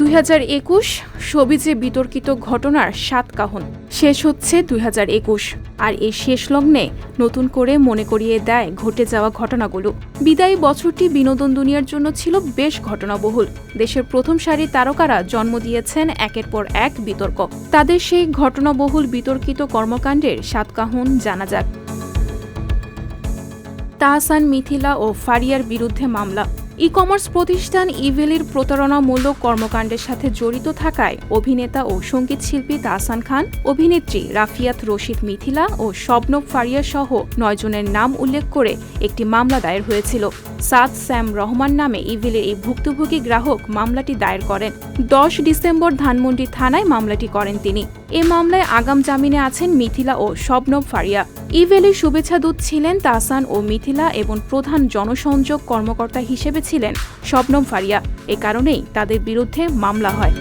দুই হাজার একুশ সবিজে বিতর্কিত ঘটনার সাত কাহন। শেষ হচ্ছে দুই হাজার একুশ। আর এই শেষ লগ্নে নতুন করে মনে করিয়ে দেয় ঘটে যাওয়া ঘটনাগুলো। বিদায়ী বছরটি বিনোদন দুনিয়ার জন্য ছিল বেশ ঘটনাবহুল। দেশের প্রথম সারির তারকারা জন্ম দিয়েছেন একের পর এক বিতর্ক। তাদের সেই ঘটনাবহুল বিতর্কিত কর্মকাণ্ডের সাত কাহন জানা যাক। তাহসান মিথিলা ও ফারিয়ার বিরুদ্ধে মামলা। ই কমার্স প্রতিষ্ঠান ইভেলির প্রতারণামূলক কর্মকাণ্ডের সাথে জড়িত থাকায় অভিনেতা ও সংগীত শিল্পী তাহসান খান, অভিনেত্রী রাফিয়াত রশিদ মিথিলা ও শবনব ফারিয়া সহ নয়জনের নাম উল্লেখ করে একটি মামলা দায়ের হয়েছিল। সাদ স্যাম রহমান নামে ইভেলের এই ভুক্তভোগী গ্রাহক মামলাটি দায়ের করেন। দশ ডিসেম্বর ধানমন্ডি থানায় মামলাটি করেন তিনি। এ মামলায় আগাম জামিনে আছেন মিথিলা ও শবনব ফারিয়া। ইভেলের শুভেচ্ছা দূত ছিলেন তাহসান ও মিথিলা এবং প্রধান জনসংযোগ কর্মকর্তা হিসেবে ছিলেন স্বপ্নম ফারিয়া। এ কারণেই তাদের বিরুদ্ধে মামলা হয়।